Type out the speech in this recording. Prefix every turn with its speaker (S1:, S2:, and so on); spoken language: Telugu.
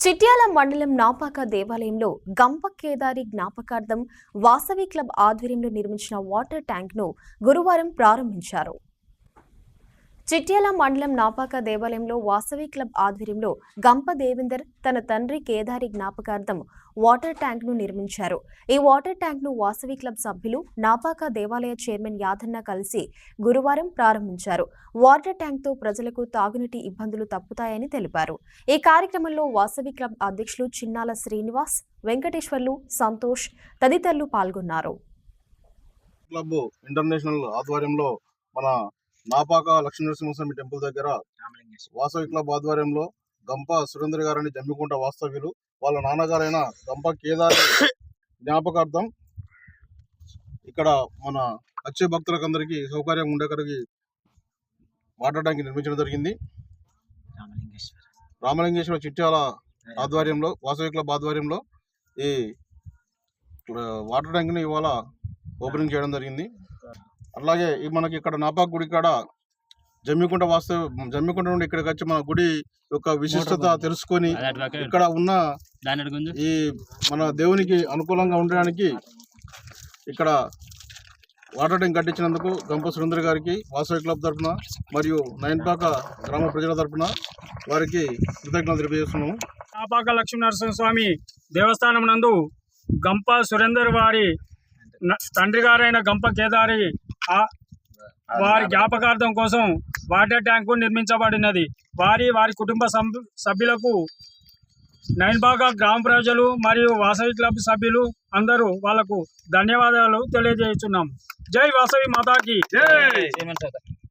S1: చిట్యాల మండలం నాపాక దేవాలయంలో గంప కేదారి జ్ఞాపకార్థం వాసవి క్లబ్ ఆధ్వర్యంలో నిర్మించిన వాటర్ ట్యాంక్ను గురువారం ప్రారంభించారు. చిట్యాల మండలం నాపాక దేవాలయంలో వాసవి క్లబ్ ఆధ్వర్యంలో గంప దేవేందర్ తన తండ్రి కేదారి జ్ఞాపకార్థం వాటర్ ట్యాంక్ను నిర్మించారు. ఈ వాటర్ ట్యాంక్ను వాసవి క్లబ్ సభ్యులు నాపాక దేవాలయ చైర్మన్ యాదన్న కలిసి గురువారం ప్రారంభించారు. వాటర్ ట్యాంక్తో ప్రజలకు తాగునీటి ఇబ్బందులు తప్పుతాయని తెలిపారు. ఈ కార్యక్రమంలో వాసవి క్లబ్ అధ్యక్షులు చిన్నాల శ్రీనివాస్ వెంకటేశ్వర్లు సంతోష్ తదితరులు పాల్గొన్నారు.
S2: క్లబ్ ఇంటర్నేషనల్ ఆధ్వర్యంలో మన నాపాక లక్ష్మీనరసింహస్వామి టెంపుల్ దగ్గర వాసవి క్లబ్ ఆధ్వర్యంలో గంప సురేంద్ర గారని జమ్మికుంట వాస్తవ్యులు వాళ్ళ నాన్నగారైన గంప కేదారి జ్ఞాపకార్థం ఇక్కడ మన వచ్చే భక్తులకు అందరికీ సౌకర్యంగా ఉండేకరికి వాటర్ ట్యాంక్ నిర్మించడం జరిగింది.
S3: రామలింగేశ్వర.
S2: చిట్యాల ఆధ్వర్యంలో వాసవి క్లబ్ ఆధ్వర్యంలో ఈ వాటర్ ట్యాంక్ని ఇవాళ ఓపెనింగ్ చేయడం జరిగింది. అలాగే ఈ మనకి ఇక్కడ నాపాక్ గుడి కాడ జమ్మికుంట వాస్తవ జమ్మికుంట నుండి ఇక్కడికి వచ్చి మన గుడి యొక్క విశిష్టత తెలుసుకొని ఇక్కడ ఉన్న ఈ మన దేవునికి అనుకూలంగా ఉండడానికి ఇక్కడ వాటర్ ట్యాంక్ కట్టించినందుకు గంప సురేంద్ర గారికి వాసవి క్లబ్ తరఫున మరియు నయన్పాక గ్రామ ప్రజల తరఫున వారికి కృతజ్ఞతలు తెలియజేస్తున్నాము.
S4: ఆపాక లక్ష్మీనరసింహ స్వామి దేవస్థానం నందు గంప సురేందర్ వారి న- తండ్రి గారైన గంప కేదారి వారి జ్ఞాపకార్థం కోసం వాటర్ ట్యాంకు నిర్మించబడినది. వారి వారి కుటుంబ సభ్యు- సభ్యులకు నైన్బాగా గ్రామ ప్రజలు మరియు వాసవి క్లబ్ సభ్యులు అందరూ వాళ్ళకు ధన్యవాదాలు తెలియజేస్తున్నాం. జై వాసవి మాతాకి.
S3: సార్